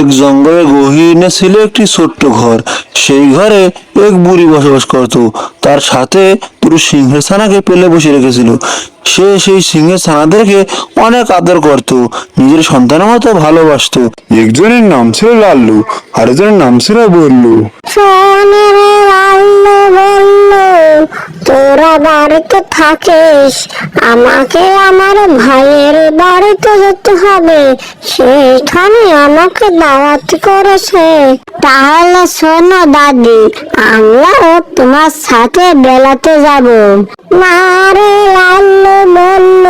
এক জঙ্গলে গহীনে ছিল একটি ছোট্ট ঘর। সেই ঘরে এক বুড়ি বসবাস করত। তার সাথে দুটো সিংহের ছানাকে পেলে বসে রেখেছিল। সে সেই সিংহের ছানাদেরকে অনেক আদর করত, নিজের সন্তানের মতো ভালোবাসতো। একজনের নাম ছিল লাল্লু আর একজনের নাম ছিল বল্লু। তোরা বাড়িতে থাকিস, আমাকে আমার ভাইয়ের বাড়িতে যেতে হবে, সেখানে আমাকে দাওয়াত করেছে। তাহলে শোনো দাদি আমরাও তোমার সাথে বেলাতে যাব। না মারে লাল্লু বলল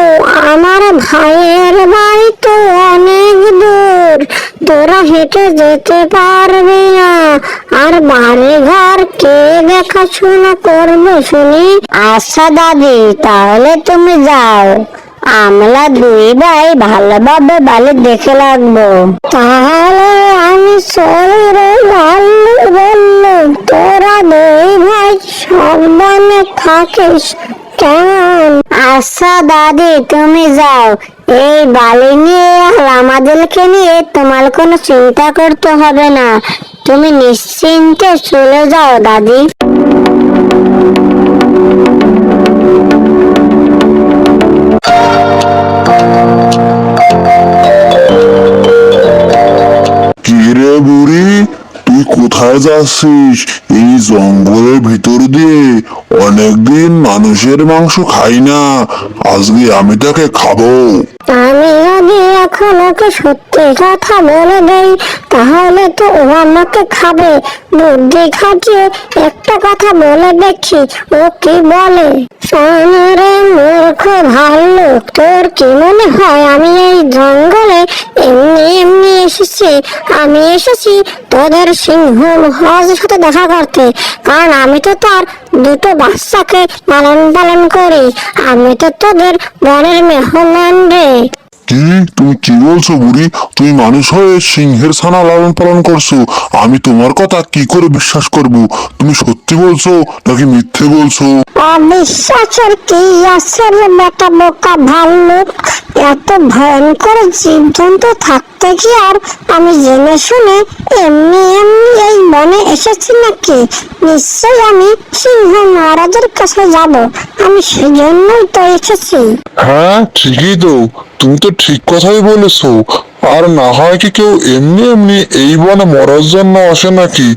আমার ভাইয়ের বাড়ি তো অনেক দূর। তোরা হেঁটে যেতে পারবি না। আর বাড়ি ঘর কে দেখাশোনা করবে শুনি? আচ্ছা দাদি, তাহলে তুমি যাও। আমরা দুই ভাই ভালোভাবে বালি দেখে লাগবো তাহলে আমি শরীরে ভালো বলল তোরা দুই ভাই সাবধানে থাকিস, কেমন? আচ্ছা দাদি, তুমি যাও। এই বালি নিয়ে আর আমাদেরকে নিয়ে তোমার কোনো চিন্তা করতে হবে না। তুমি নিশ্চিন্তে চলে যাও, দাদি। কোথায় আসছিস এই জঙ্গলের ভিতর দিয়ে অনেকদিন মানুষের মাংস খাই না। আজকে আমি তাকে খাব। আমি যদি এখন ওকে সত্যি কথা বলে দেই, তাহলে তো ও আমাকে খাবে। বুদ্ধি খাটিয়ে একটা কথা বলে দেখি, ও কি বলে? সোনারে মূর্খ ভাল্লু তোর কি মনে হয় আমি এই জঙ্গলে এমনি এমনি এসেছি? আমি এসেছি তোদের সিংহ মহারাজের সাথে দেখা করতে, কারণ আমি তো তার দুটো বাচ্চাকে লালন পালন করি। আমি তো তোদের বনের মেহমান রে। কি? তুমি কি বলছো বুড়ি? তুমি মানুষ হয়ে সিংহের ছানা লালন পালন করছ। আমি তোমার কথা কি করে বিশ্বাস করব? তুমি সত্যি বলছো নাকি মিথ্যে বলছো? অবিশ্বাসের কি আছে রে বোকা ভাল্লুক? এত ভয়ঙ্কর জীবজন্তু থাকতে কি আর আমি জেনে শুনে এমনি এমনি এই বনে এসেছি নাকি? নিশ্চয়ই আমি সিংহ মহারাজের কাছে যাব। আমি সেজন্যই তো এসেছি। হ্যাঁ ঠিকই তো। তুমি তো ঠিক কথাই বলেছ। আর না হয় কি কেউ এমনি এমনি এই বনে মরার জন্য আসে নাকি?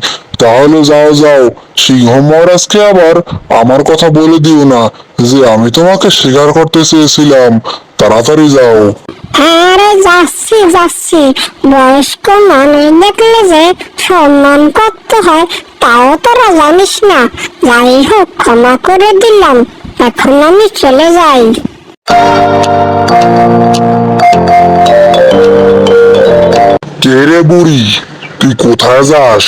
তাহলে যাও যাও। সিংহ মহারাজকে আবার আমার কথা বলে দিও না, যে আমি তোমাকে স্বীকার করতে চেয়েছিলাম। তাড়াতাড়ি যাও। আরে যাচ্ছি যাচ্ছি। বয়স্ক মানুষ দেখলে যে সম্মান করতে হয়, তাও তোরা জানিস না। যাই হোক, ক্ষমা করে দিলাম। এখন আমি চলে যাই। কে রে বুড়ি, তুই কোথায় যাস?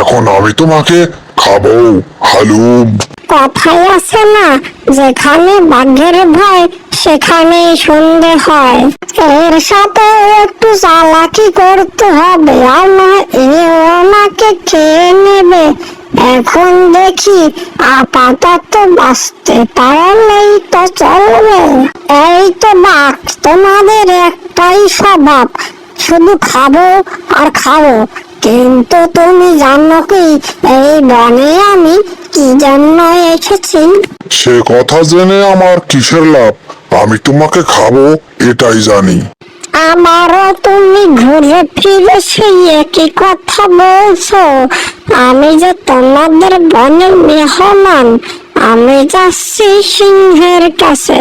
এখন আমি তোমাকে খাব। হালুম। কথাই আছে না, যেখানে বাঘের ভয় সেখানে সন্ধে হয়। এর সাথে একটু চালাকি করতে হবে না এও আমাকে খেয়ে নেবে? এখন দেখি আপাতত বাঁচতে পারলেই তো চলবে। এই তো বাঘ, তোমাদের একটাই স্বভাব, শুধু খাব আর খাব। কিন্তু তুমি জানো কি, এই বনে আমি কি জন্য এসেছি? সে কথা জেনে আমার কিসের লাভ? আমি তোমাকে খাব, এটাই জানি। আমারও তুমি ঘুরে ফিরে সেই একই কথা বলছো। আমি যে তোমাদের বনের মেহমান, আমি যাচ্ছি সিংহের কাছে।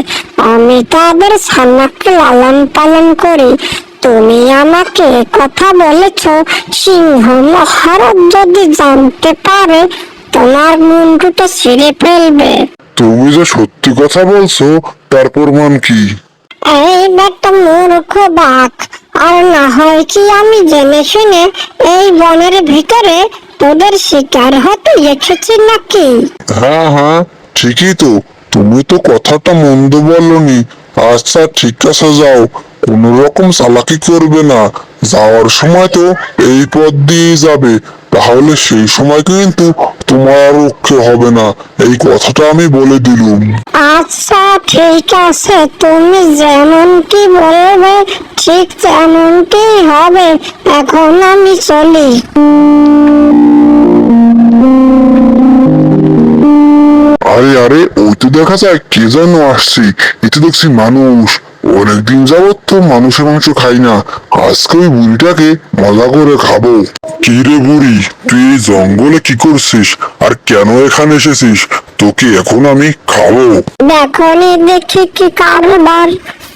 আমি তাদের ছানাকে লালন পালন করি। তুমি আমাকে কথা বলেছ, সিংহ মহারাজ যদি জানতে পারে, তোমার মুন্ডুটা ছিঁড়ে ফেলবে। তুমি যে সত্যি কথা বলছো, তার প্রমাণ কি? এই একটা মূর্খ বাঘ। আর না হয় কি আমি জেনে শুনে এই বনের ভিতরে তোদের শিকার হতে এসেছি নাকি? হ্যাঁ হ্যাঁ ঠিকই তো। তুমি তো কথাটা মন্দ বলনি। আচ্ছা ঠিক আছে, যাও। কোনো রকম চালাকি করবে না। যাওয়ার সময় তো এই পথ দিয়ে যাবে। তাহলে সেই সময় কিন্তু তোমার রক্ষে হবে না। এই কথাটা আমি বলে দিলুম। আচ্ছা ঠিক আছে। তুমি যেমনটি বলবে ঠিক তেমনটি হবে। এখন আমি চলি। আরে আরে ওই তো দেখা যায় কে যেন আসছে। এতে দেখছি মানুষ। অনেকদিন যাবত তো মানুষের মাংস খাই না। আজকে ওই বুড়িটাকে মজা করে খাব। কি রে বুড়ি, তুই এই জঙ্গলে কি করছিস? আর কেন এখানে এসেছিস? তোকে এখন আমি খাব। দেখনি দেখি কি কারবার।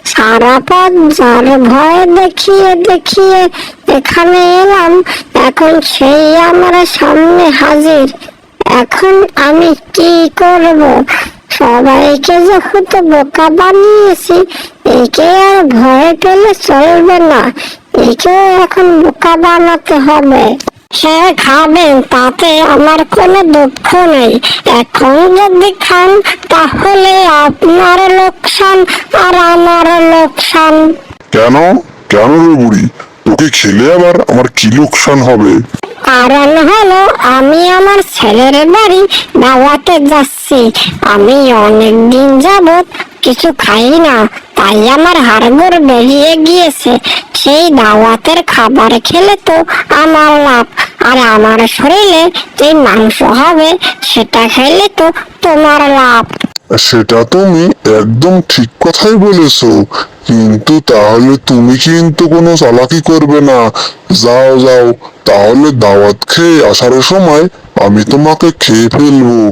সারা পথ যার ভয় দেখিয়ে দেখিয়ে এখানে এলাম। এখন সেই আমার সামনে হাজির। এখন আমি কি করব? সবাইকে যেহেতু বোকা বানিয়েছি, একে আর ভয় পেলে চলবে না। একেও এখন বোকা বানাতে হবে। সে খাবেন তাতে আমার কোনো দুঃখ নেই। এখন যদি খান, তাহলে আপনার লোকসান আর আমার লোকসান। কেন? কেন রে বুড়ি? তোকে খেলে আবার আমার কি লোকসান হবে? কারণ হলো আমি আমার ছেলের বাড়ি দাওয়াতে যাচ্ছি। আমি অনেক দিন যাবত কিছু খাই না, তাই আমার হাড়গোড় বেরিয়ে গিয়েছে। সেই দাওয়াতের খাবার খেলে তো আমার লাভ, আর আমার শরীরে যে মাংস হবে, সেটা খেলে তো তোমার লাভ। সেটা তুমি একদম ঠিক কথাই বলেছ। কিন্তু তাহলে তুমি কিন্তু কোনো চালাকি করবে না। যাও যাও, তাহলে দাওয়াত খেয়ে আসার সময় আমি তোমাকে খেয়ে ফেলব।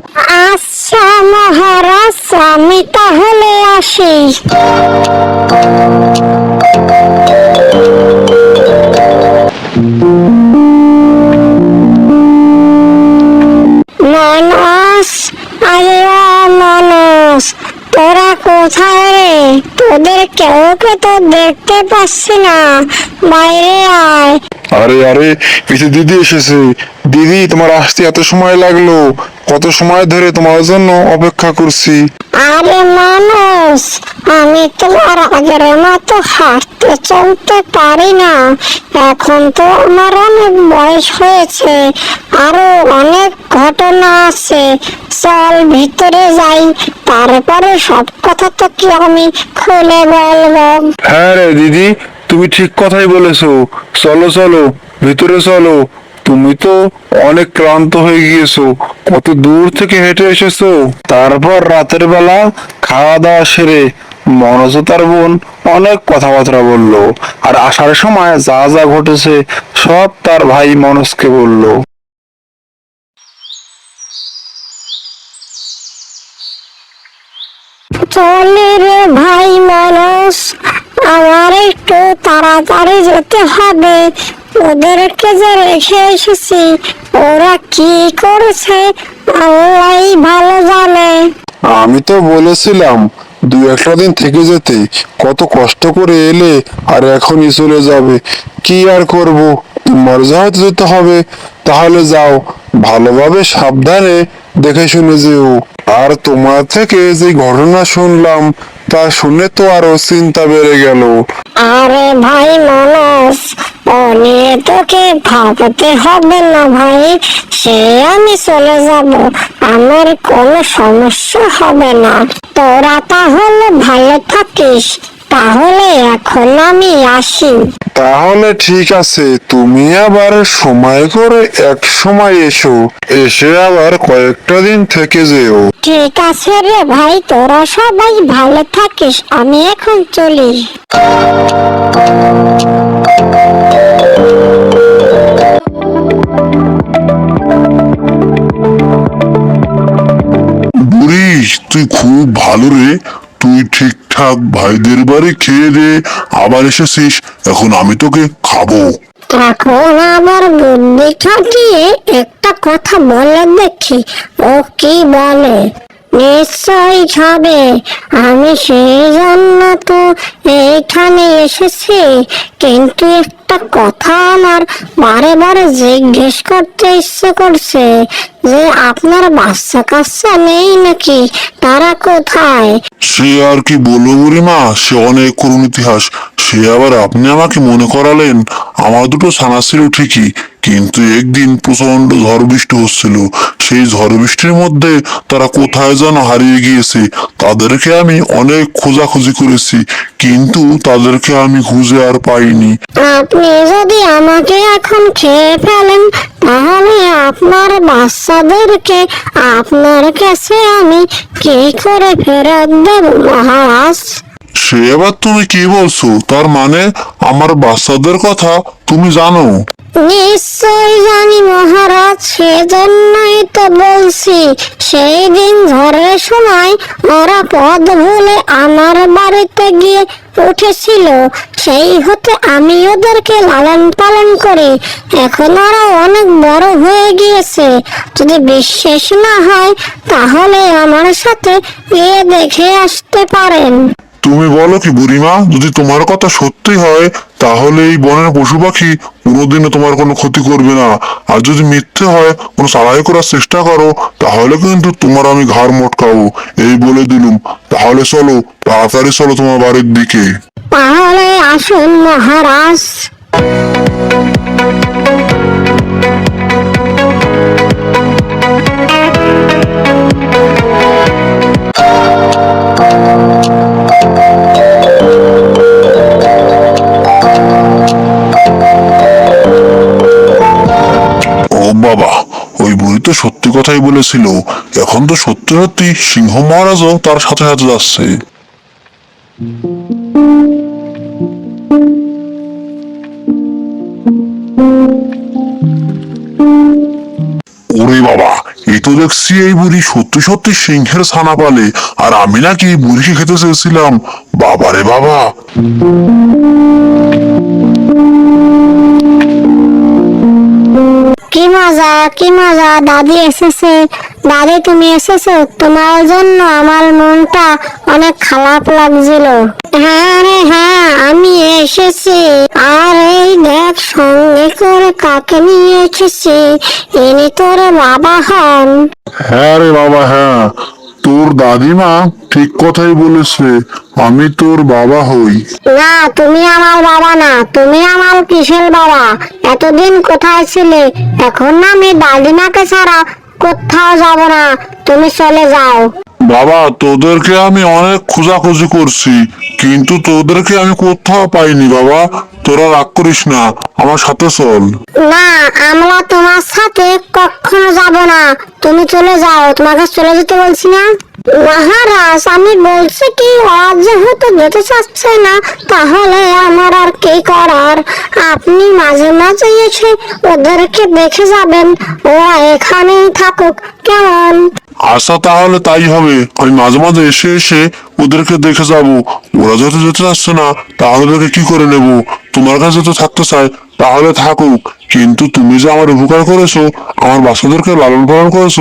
আচ্ছা মহারাজ, আমি তাহলে আসি। তো দেখতে পাচ্ছি না। বাইরে আয়। আরে আরে পিছু দিদি এসেছে। দিদি তোমার আসতে এত সময় লাগল। কত সময় ধরে তোমার জন্য অপেক্ষা করছি। আরে মানুষ আমি তোমার আগের মতো হাঁটতে চলতে পারি না। এখন তো আমার অনেক বয়স হয়েছে। আরও অনেক ঘটনা আছে। চল ভিতরে যাই। তারপরে সব কথা তো কি আমি খুলে বলব? হ্যাঁ রে দিদি, তুমি ঠিক কথাই বলেছ। চলো চলো, ভিতরে চলো। তুমি তো অনেক ক্লান্ত হয়ে গিয়েছো। কত দূর থেকে হেঁটে এসেছ? তারপর রাতের বেলা খাওয়া দাওয়া সেরে মনোজ তার বোন অনেক কথাবার্তা বলল। আর আসার সময় যা যা ঘটেছে, সব তার ভাই মনোজকে বলল। চলে রে ভাই মানুষ, আমার একটু তাড়াতাড়ি যেতে হবে। ওদেরকে যে রেখে এসেছি, ওরা কি করেছে, আল্লাহ ভালো জানে। আমি তো বলেছিলাম দু একটা দিন থেকে যেতে, কত কষ্ট করে এলে আর এখনই চলে যাবে। কি আর করব? তোমার যেতে হবে। তাহলে যাও ভালোভাবে সাবধানে দেখে শুনে যেও। আর তোমার থেকে যে ঘটনা শুনলাম, তা শুনে তো আরও চিন্তা বেড়ে গেল। আরে ভাই মানুষ ও নিয়ে তোকে ভাবতে হবে না ভাই, সে আমি চলে যাব। আমার কোনো সমস্যা হবে না। তোরা তাহলে ভালো থাকিস। তাহলে এখন আমি আসি। তাহলে ঠিক আছে তুমি আবার সময় করে এক সময় এসো এসে আবার কয়েকটা দিন থেকে যেও। ঠিক আছে রে ভাই তোরা সবাই ভালো থাকিস আমি এখন চলি। বুড়ি তুই খুব ভালো রে। তুই ঠিকঠাক ভাইদের বাড়ি খেয়ে দে, আবার এসেছিস, এখন আমি তোকে খাব। তখন আমার বন্দি খাটিয়ে একটা কথা বলে দেখি, ও কি বলে? নিশ্চয়ই খাবে আমি সেই জন্য তো এইখানে এসেছি। কিন্তু একটা কথা আমার বারে বারে জিজ্ঞেস করতে ইচ্ছে করছে, যে আপনার বাচ্চা কাচ্চা নেই নাকি? তারা কোথায়? সে আর কি বলব বুড়িমা? সে অনেক করুণ ইতিহাস। সে আবার আপনি আমাকে মনে করালেন? আমার দুটো ছানা ছিল ঠিকই, কিন্তু একদিন প্রচণ্ড ঝড় বৃষ্টি হচ্ছিল। সেই ঝড় বৃষ্টির মধ্যে তারা কোথায় যেন হারিয়ে গিয়েছে তাদেরকে আমি অনেক খোঁজাখুঁজি করেছি কিন্তু তাদেরকে আমি খুঁজে আর পাইনি। আপনি যদি আমাকে এখন খেয়ে ফেলেন তাহলে আপনার বাচ্চাদেরকে আপনার কাছে আমি কি করে ফেরত দেব মহারাজ? সে আবার তুমি কি বলছো? তার মানে আমার বাচ্চাদের কথা তুমি জানো? নিশ্চয় জানি মহারাজ, সেজন্যই তো বলছি সেই দিন ঝড়ের সময় ওরা পথ ভুলে আমার বাড়িতে গিয়ে উঠেছিল। সেই হতে আমি ওদেরকে লালন পালন করি। এখন ওরা অনেক বড় হয়ে গিয়েছে। যদি বিশ্বাস না হয়, তাহলে আমার সাথে গিয়ে দেখে আসতে পারেন। তুমি বলো কি বুড়িমা, যদি তোমার কথা সত্যি হয় তাহলে এই বনের পশু পাখি কোনোদিনও তোমার কোনো ক্ষতি করবে না। আর যদি মিথ্যে হয়, কোনো সারাই করার চেষ্টা করো, তাহলে কিন্তু তোমার আমি ঘাড় মটকাবো। এই বলে দিলুম। তাহলে চলো, তাড়াতাড়ি চলো তোমার বাড়ির দিকে। তাহলে আসুন মহারাজ। বাবা, ওই বুড়ি তো সত্যি কথাই বলেছিল। এখন তো সত্যি সত্যি সিংহ মহারাজও তার সাথে সাথে যাচ্ছে। ওরে বাবা, এই তো দেখছি এই বুড়ি সত্যি সত্যি সিংহের ছানা পালে, আর আমি নাকি বুড়িকে খেতে চেয়েছিলাম। বাবারে বাবা। কি মজা কি মজা? দাদি এসেছে। দাদি, তুমি এসেছ? তোমার জন্য আমার মনটা অনেক খারাপ লাগছিল। হ্যাঁ রে হ্যাঁ আমি এসেছি। আর এই দেখ, সঙ্গে করে কাকে নিয়ে এসেছি? ইনি তোর বাবা হন। হ্যাঁ রে বাবা হ্যাঁ। তোর দাদিমা ঠিক কথাই বলেছে, আমি তোর বাবা হই। না, তুমি আমার বাবা না, তুমি আমার কিসের বাবা? এতদিন কোথায় ছিলে? এখন না আমি দাদিমাকে ছাড়া কোথাও যাব না। তুমি চলে যাও। বাবা, তোদেরকে আমি অনেক খোঁজাখুঁজি করছি, কিন্তু তোদেরকে আমি কোথাও পাইনি বাবা। তোরা রাগ করিস না, আমার সাথে চল। না, আমরা তোমার সাথে কখনো যাব না। তুমি চলে যাও তোমাকে চলে যেতে বলছি না। মহারাজ, আমি বলছি কি, ওরা যেহেতু যেতে চাচ্ছে না, তাহলে আমার আর কি করার? আপনি মাঝে মাঝে এসে ওদেরকে দেখে যাবেন। ওরা এখানেই থাকুক, কেমন? আচ্ছা তাহলে তাই হবে। আমি মাঝে মাঝে এসে এসে ওদেরকে দেখে যাব। ওরা যেহেতু যেতে চাচ্ছে না, তাহলে ওদেরকে কি করে নেব? তোমার কাছে তো থাকতে চাই তাহলে থাকুক। কিন্তু তুমি যে আমার উপকার করেছ আমার বাচ্চাদেরকে লালন পালন করেছ,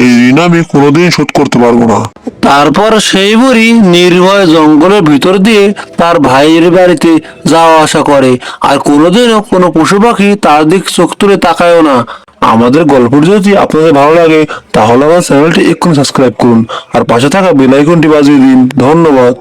এই ঋণ আমি কোনোদিন শোধ করতে পারব না। তারপর সেই বুড়ি নির্ভয় জঙ্গলের ভিতর দিয়ে তার ভাইয়ের বাড়িতে যাওয়া আসা করে। আর কোনোদিনও কোনো পশু পাখি তার দিক চোখ তুলে তাকায়ও না। আমাদের গল্পটি যদি আপনাদের ভালো লাগে, তাহলে আমার চ্যানেলটি এক্ষুনি সাবস্ক্রাইব করুন। আর পাশে থাকা বেল আইকনটি বাজিয়ে দিন। ধন্যবাদ।